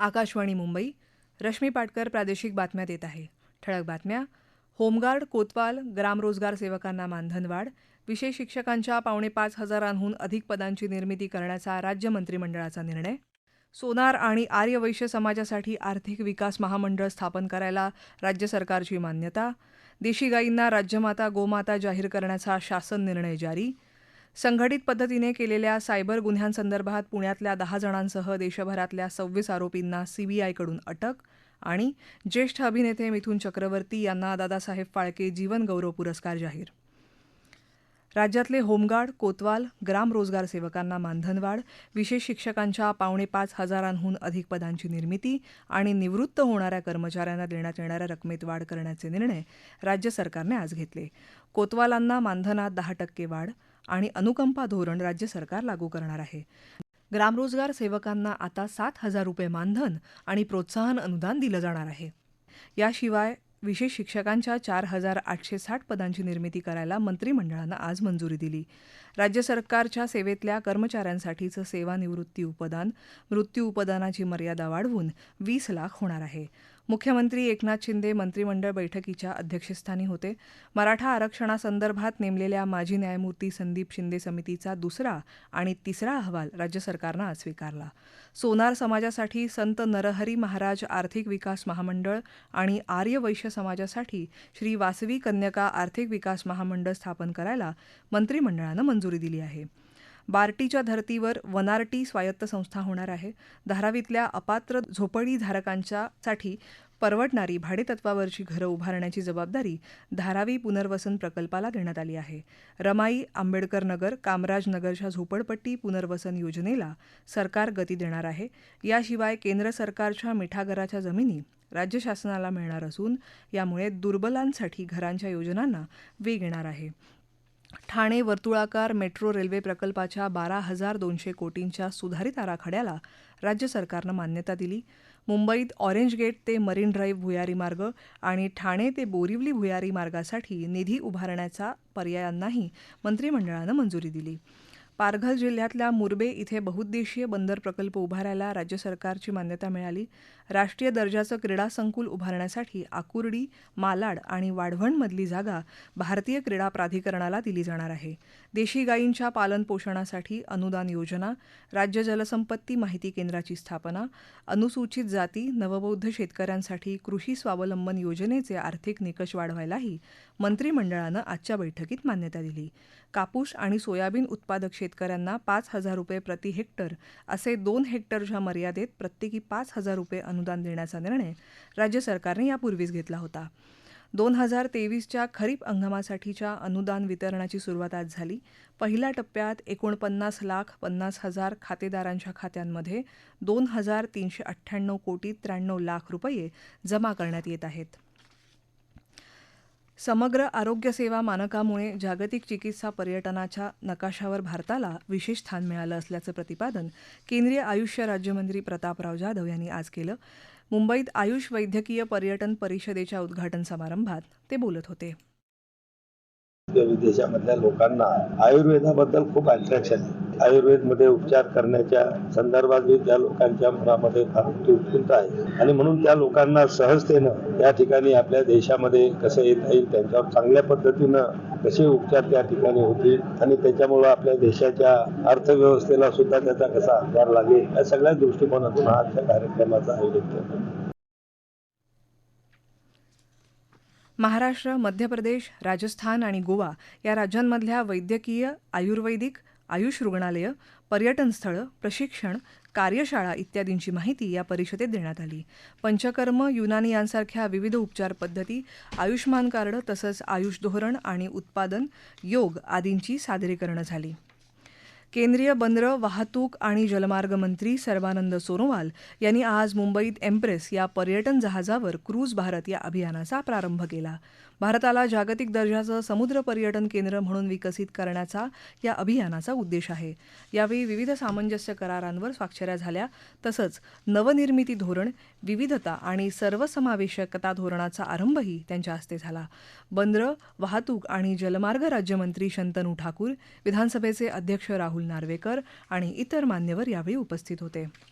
आकाशवाणी मुंबई रश्मी पाटकर प्रादेशिक बातम्या देत आहे. ठळक बातम्या. होमगार्ड कोतवाल ग्रामरोजगार सेवकांना मानधनवाढ. विशेष शिक्षकांच्या पावणे पाच हजारांहून अधिक पदांची निर्मिती करण्याचा राज्य मंत्रिमंडळाचा निर्णय. सोनार आणि आर्यवैश्य समाजासाठी आर्थिक विकास महामंडळ स्थापन करायला राज्य सरकारची मान्यता. देशी गायींना राज्यमाता गोमाता जाहीर करण्याचा शासन निर्णय जारी. संघटित पद्धतीने केलेल्या सायबर गुन्ह्यांसंदर्भात पुण्यातल्या दहा जणांसह देशभरातल्या सव्वीस आरोपींना सीबीआयकडून अटक आणि ज्येष्ठ अभिनेते मिथुन चक्रवर्ती यांना दादासाहेब फाळके जीवन गौरव पुरस्कार जाहीर. राज्यातले होमगार्ड कोतवाल ग्राम रोजगार सेवकांना मानधनवाढ विशेष शिक्षकांच्या पावणे पाच हजारांहून अधिक पदांची निर्मिती आणि निवृत्त होणाऱ्या कर्मचाऱ्यांना देण्यात येणाऱ्या रकमेत वाढ करण्याचे निर्णय राज्य सरकारने आज घेतले. कोतवालांना मानधनात दहा टक्के वाढ आणि अनुकंपा धोरण राज्य सरकार लागू करणार आहे. ग्रामरोजगार सेवकांना आता सात हजार रुपये मानधन आणि प्रोत्साहन अनुदान दिलं जाणार आहे. याशिवाय विशेष शिक्षकांच्या चार हजार आठशे साठ पदांची निर्मिती करायला मंत्रिमंडळानं आज मंजुरी दिली. राज्य सरकारच्या सेवेतल्या कर्मचाऱ्यांसाठीचं सेवानिवृत्ती उपदान मृत्यू उपदानाची मर्यादा वाढवून वीस लाख होणार आहे. मुख्यमंत्री एकनाथ शिंदे मंत्रिमंडळ बैठकीच्या अध्यक्षस्थानी होते. मराठा आरक्षणासंदर्भात नेमलेल्या माजी न्यायमूर्ती संदीप शिंदे समितीचा दुसरा आणि तिसरा अहवाल राज्य सरकारनं आज स्वीकारला. सोनार समाजासाठी संत नरहरी महाराज आर्थिक विकास महामंडळ आणि आर्य वैश्य समाजासाठी श्री वासवी कन्यका आर्थिक विकास महामंडळ स्थापन करायला मंत्रिमंडळानं मंजुरी दिली आहे. बार्टीच्या धर्तीवर वनार्टी स्वायत्त संस्था होणार आहे. धारावीतल्या अपात्र झोपडीधारकांच्यासाठी परवडणारी भाडेतत्वावरची घरं उभारण्याची जबाबदारी धारावी पुनर्वसन प्रकल्पाला देण्यात आली आहे. रमाई आंबेडकर नगर कामराज नगरच्या झोपडपट्टी पुनर्वसन योजनेला सरकार गती देणार आहे. याशिवाय केंद्र सरकारच्या मिठागराच्या जमिनी राज्य शासनाला मिळणार असून यामुळे दुर्बलांसाठी घरांच्या योजनांना वेग येणार आहे. ठाणे वर्तुळाकार मेट्रो रेल्वे प्रकल्पाच्या बारा हजार दोनशे कोटींच्या सुधारित आराखड्याला राज्य सरकारनं मान्यता दिली. मुंबईत ऑरेंज गेट ते मरीन ड्राईव्ह भुयारी मार्ग आणि ठाणे ते बोरिवली भुयारी मार्गासाठी निधी उभारण्याचा पर्यायांनाही मंत्रिमंडळानं मंजुरी दिली. पालघर जिल्ह्यातल्या मुरबे इथे बहुद्देशीय बंदर प्रकल्प उभारायला राज्य सरकारची मान्यता मिळाली. राष्ट्रीय दर्जाचं क्रीडा संकुल उभारण्यासाठी आकुर्डी मालाड आणि वाढवणमधली जागा भारतीय क्रीडा प्राधिकरणाला दिली जाणार आहे. देशी गायींच्या पालनपोषणासाठी अनुदान योजना राज्य जलसंपत्ती माहिती केंद्राची स्थापना अनुसूचित जाती नवबौद्ध शेतकऱ्यांसाठी कृषी स्वावलंबन योजनेचे आर्थिक निकष वाढवायलाही मंत्रिमंडळानं आजच्या बैठकीत मान्यता दिली. कापूस आणि सोयाबीन उत्पादक शेतकऱ्यांना पाच हजार रुपये प्रति हेक्टर असे दोन हेक्टरच्या मर्यादेत प्रत्येकी पाच हजार रुपये अनुदान देण्याचा निर्णय राज्य सरकारने यापूर्वीच घेतला होता. दोन हजार तेवीसच्या खरीप हंगामासाठीच्या अनुदान वितरणाची सुरुवात आज झाली. पहिल्या टप्प्यात एकोणपन्नास लाख पन्नास हजार खातेदारांच्या खात्यांमध्ये दोन हजार तीनशे अठ्ठ्याण्णव कोटी त्र्याण्णव लाख रुपये जमा करण्यात येत आहेत. समग्र आरोग्यसेवा मानकामुळे जागतिक चिकित्सा पर्यटनाच्या नकाशावर भारताला विशेष स्थान मिळालं असल्याचं प्रतिपादन केंद्रीय आयुष्य राज्यमंत्री प्रतापराव जाधव यांनी आज केलं. मुंबईत आयुष वैद्यकीय पर्यटन परिषदेच्या उद्घाटन समारंभात ते बोलत होते. विदेशामधल्या लोकांना आयुर्वेदाबद्दल खूप अट्रॅक्शन आहे. आयुर्वेदमध्ये उपचार करण्याच्या संदर्भात त्या लोकांच्या मनामध्ये फार उत्सुकता आहे. आणि म्हणून त्या लोकांना सहजतेनं या ठिकाणी आपल्या देशामध्ये कसं येता येईल त्यांच्यावर चांगल्या पद्धतीनं कसे उपचार त्या ठिकाणी होतील आणि त्याच्यामुळे आपल्या देशाच्या अर्थव्यवस्थेला सुद्धा त्याचा कसा आधार लागेल या सगळ्या दृष्टिकोनातून आजच्या कार्यक्रमाचं आयोजन केलं महाराष्ट्र मध्य प्रदेश राजस्थान आणि गोवा या राज्यांमधल्या वैद्यकीय आयुर्वेदिक आयुष रुग्णालयं पर्यटन स्थळं प्रशिक्षण कार्यशाळा इत्यादींची माहिती या परिषदेत देण्यात आली. पंचकर्म युनानी यांसारख्या विविध उपचार पद्धती आयुष्मान कार्ड तसंच आयुष धोरण आणि उत्पादन योग आदींची सादरीकरणं झाली. केंद्रीय बंदरं वाहतूक आणि जलमार्ग मंत्री सर्वानंद सोनोवाल यांनी आज मुंबईत एम्प्रेस या पर्यटन जहाजावर क्रूज भारत या अभियानाचा प्रारंभ केला. भारताला जागतिक दर्जाचं समुद्र पर्यटन केंद्र म्हणून विकसित करण्याचा या अभियानाचा उद्देश आहे. यावेळी विविध सामंजस्य करारांवर स्वाक्षऱ्या झाल्या. तसंच नवनिर्मिती धोरण विविधता आणि सर्वसमावेशकता धोरणाचा आरंभही त्यांच्या हस्ते झाला. बंदरं वाहतूक आणि जलमार्ग राज्यमंत्री शंतनू ठाकूर विधानसभेचे अध्यक्ष राहुल नार्वेकर आणि इतर मान्यवर यावेळी उपस्थित होते.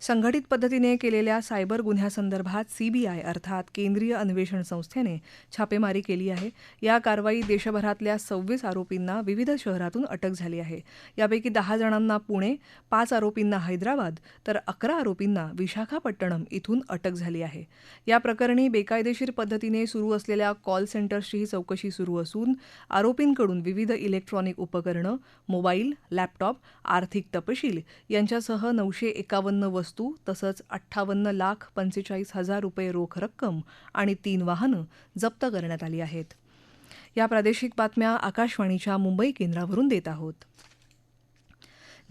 संघटित पद्धतीने केलेल्या सायबर गुन्ह्यासंदर्भात सीबीआय अर्थात केंद्रीय अन्वेषण संस्थेने छापेमारी केली आहे. या कारवाईत देशभरातल्या सव्वीस आरोपींना विविध शहरातून अटक झाली आहे. यापैकी दहा जणांना पुणे पाच आरोपींना हैदराबाद तर अकरा आरोपींना विशाखापट्टणम इथून अटक झाली आहे. या प्रकरणी बेकायदेशीर पद्धतीने सुरू असलेल्या कॉल सेंटर्सचीही चौकशी सुरू असून आरोपींकडून विविध इलेक्ट्रॉनिक उपकरणं मोबाईल लॅपटॉप आर्थिक तपशील यांच्यासह नऊशे एकावन्न वस्तू तसंच अठ्ठावन्न लाख पंचेचाळीस हजार रुपये रोख रक्कम आणि तीन वाहनं जप्त करण्यात आली आहेत. या प्रादेशिक बातम्या आकाशवाणीच्या मुंबई केंद्रावरून देत आहोत.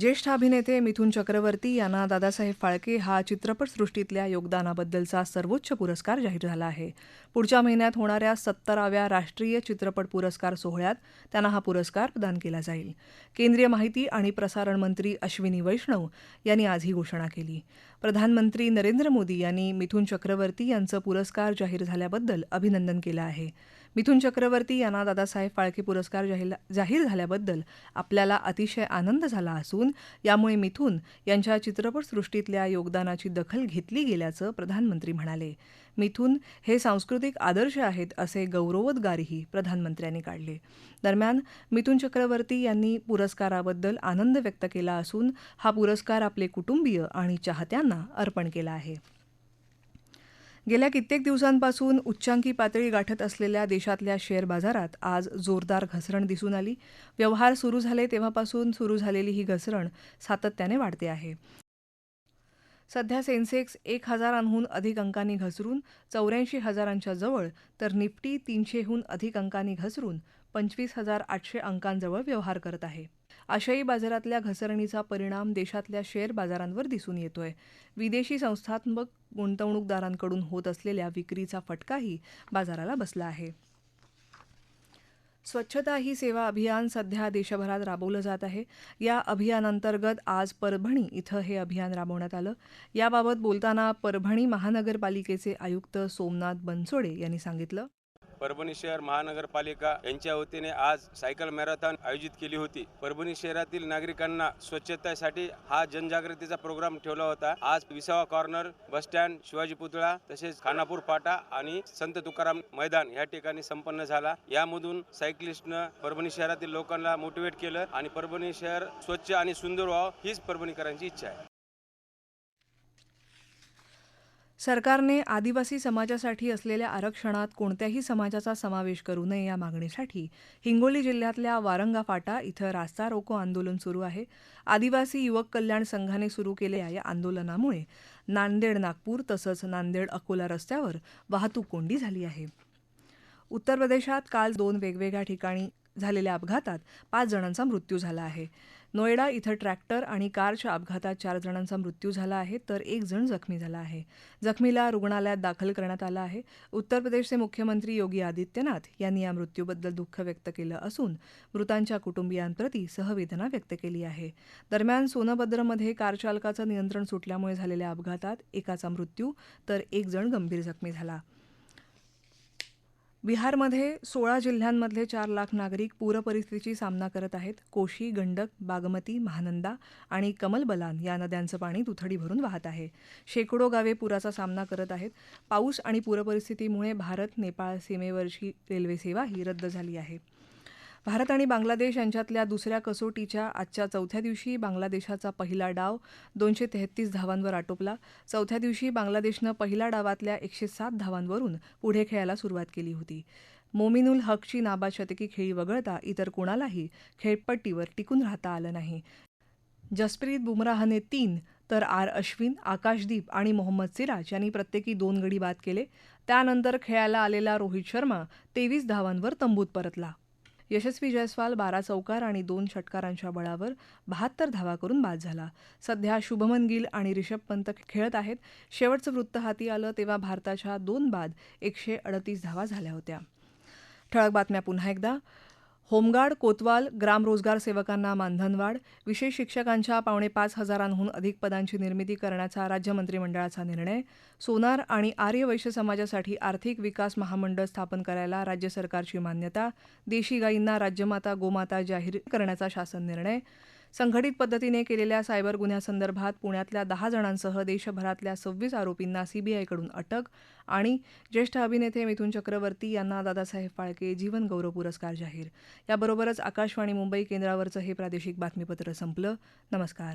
ज्येष्ठ अभिनेते मिथुन चक्रवर्ती यांना दादासाहेब फाळके हा चित्रपटसृष्टीतल्या योगदानाबद्दलचा सर्वोच्च पुरस्कार जाहीर झाला आहे. पुढच्या महिन्यात होणाऱ्या सत्तराव्या राष्ट्रीय चित्रपट पुरस्कार सोहळ्यात त्यांना हा पुरस्कार प्रदान केला जाईल. केंद्रीय माहिती आणि प्रसारण मंत्री अश्विनी वैष्णव यांनी आज ही घोषणा केली. प्रधानमंत्री नरेंद्र मोदी यांनी मिथुन चक्रवर्ती यांचं पुरस्कार जाहीर झाल्याबद्दल अभिनंदन केलं आहे. मिथुन चक्रवर्ती यांना दादासाहेब फाळके पुरस्कार जाहीर जाहीर झाल्याबद्दल आपल्याला अतिशय आनंद झाला असून यामुळे मिथुन यांच्या चित्रपटसृष्टीतल्या योगदानाची दखल घेतली गेल्याचं प्रधानमंत्री म्हणाले. मिथून हे सांस्कृतिक आदर्श आहेत असे गौरवोद्गारही प्रधानमंत्र्यांनी काढले. दरम्यान मिथुन चक्रवर्ती यांनी पुरस्काराबद्दल आनंद व्यक्त केला असून हा पुरस्कार आपले कुटुंबीय आणि चाहत्यांना अर्पण केला आहे. गेल्या कित्येक दिवसांपासून उच्चांकी पातळी गाठत असलेल्या देशातल्या शेअर बाजारात आज जोरदार घसरण दिसून आली. व्यवहार सुरू झाले तेव्हापासून सुरू झालेली ही घसरण सातत्याने वाढते आहे. सध्या सेन्सेक्स एक हजारांहून अधिक अंकांनी घसरून चौऱ्याऐंशी हजारांच्या जवळ तर निफ्टी तीनशेहून अधिक अंकांनी घसरून पंचवीस हजार आठशे अंकांजवळ व्यवहार करत आहे. आशियाई बाजारातल्या घसरणीचा परिणाम देशातल्या शेअर बाजारांवर दिसून येतोय. विदेशी संस्थात्मक गुंतवणूकदारांकडून होत असलेल्या विक्रीचा फटकाही बाजाराला बसला आहे. स्वच्छता ही सेवा अभियान सध्या देशभरात राबवलं जात आहे. या अभियानांतर्गत आज परभणी इथं हे अभियान राबवण्यात आलं. याबाबत बोलताना परभणी महानगरपालिकेचे आयुक्त सोमनाथ बनसोडे यांनी सांगितलं. परभणी शहर महानगरपालिका यांच्या वतीने आज सायकल मॅरेथॉन आयोजित केली होती. परभणी शहरातील नागरिकांना स्वच्छतेसाठी हा जनजागृतीचा प्रोग्राम ठेवला होता. आज विसावा कॉर्नर बस स्टँड शिवाजी पुतळा तसेच खानापूर पाटा आणि संत तुकाराम मैदान या ठिकाणी संपन्न झाला. यामधून सायकलिस्टनं परभणी शहरातील लोकांना मोटिवेट केलं आणि परभणी शहर स्वच्छ आणि सुंदर व्हावं हीच परभणीकरांची इच्छा आहे. सरकारने आदिवासी समाजासाठी असलेल्या आरक्षणात कोणत्याही समाजाचा समावेश करू नये या मागणीसाठी हिंगोली जिल्ह्यातल्या वारंगा फाटा इथं रास्ता रोको आंदोलन सुरू आहे. आदिवासी युवक कल्याण संघाने सुरू केलेल्या या आंदोलनामुळे नांदेड नागपूर तसंच नांदेड अकोला रस्त्यावर वाहतूक कोंडी झाली आहे. उत्तर प्रदेशात काल दोन वेगवेगळ्या ठिकाणी झालेल्या अपघातात पाच जणांचा मृत्यू झाला आहे. नोएडा इथं ट्रॅक्टर आणि कारच्या अपघातात चार जणांचा मृत्यू झाला आहे तर एक जण जखमी झाला आहे. जखमीला रुग्णालयात दाखल करण्यात आलं आहे. उत्तर प्रदेशचे मुख्यमंत्री योगी आदित्यनाथ यांनी या मृत्यूबद्दल दुःख व्यक्त केलं असून मृतांच्या कुटुंबियांप्रती सहवेदना व्यक्त केली आहे. दरम्यान सोनभद्रमध्ये कार चालकाचं नियंत्रण सुटल्यामुळे झालेल्या अपघातात एकाचा मृत्यू तर एक जण गंभीर जखमी झाला. बिहारमध्ये सोळा जिल्ह्यांमधले चार लाख नागरिक पूरपरिस्थितीची सामना करत आहेत. कोशी गंडक बागमती महानंदा आणि कमलबलान या नद्यांचं पाणी दुथडी भरून वाहत आहे. शेकडो गावे पुराचा सामना करत आहेत. पाऊस आणि पूरपरिस्थितीमुळे भारत नेपाळ सीमेवरची रेल्वेसेवाही रद्द झाली आहे. भारत आणि बांगलादेश यांच्यातल्या दुसऱ्या कसोटीच्या आजच्या चौथ्या दिवशी बांगलादेशाचा पहिला डाव दोनशे तेहतीस धावांवर आटोपला. चौथ्या दिवशी बांगलादेशनं पहिल्या डावातल्या एकशे सात धावांवरून पुढे खेळायला सुरुवात केली होती. मोमिनुल हकची नाबाद शतकी खेळी वगळता इतर कोणालाही खेळपट्टीवर टिकून राहता आलं नाही. जसप्रीत बुमराहने तीन तर आर अश्विन आकाशदीप आणि मोहम्मद सिराज यांनी प्रत्येकी दोन गडी बाद केले. त्यानंतर खेळायला आलेला रोहित शर्मा तेवीस धावांवर तंबूत परतला. यशस्वी जयस्वाल बारा चौकार आणि दोन षटकारांच्या बळावर बहात्तर धावा करून बाद झाला. सध्या शुभमन गिल आणि रिषभ पंत खेळत आहेत. शेवटचं वृत्त हाती आलं तेव्हा भारताच्या दोन बाद एकशे अडतीस धावा झाल्या होत्या. ठळक बातम्या पुन्हा एकदा. होमगार्ड कोतवाल ग्राम रोजगार सेवकांना मानधनवाढ विशेष शिक्षकांच्या पावणे पाच हजारांहून अधिक पदांची निर्मिती करण्याचा राज्य मंत्रिमंडळाचा निर्णय सोनार आणि आर्य वैश्य समाजासाठी आर्थिक विकास महामंडळ स्थापन करायला राज्य सरकारची मान्यता देशी गायींना राज्यमाता गोमाता जाहीर करण्याचा शासन निर्णय संघटित पद्धतीने केलेल्या सायबर गुन्ह्यासंदर्भात पुण्यातल्या दहा जणांसह देशभरातल्या सव्वीस आरोपींना सीबीआयकडून अटक आणि ज्येष्ठ अभिनेते मिथुन चक्रवर्ती यांना दादासाहेब फाळके जीवन गौरव पुरस्कार जाहीर. याबरोबरच आकाशवाणी मुंबई केंद्रावरचं हे प्रादेशिक बातमीपत्र संपलं. नमस्कार.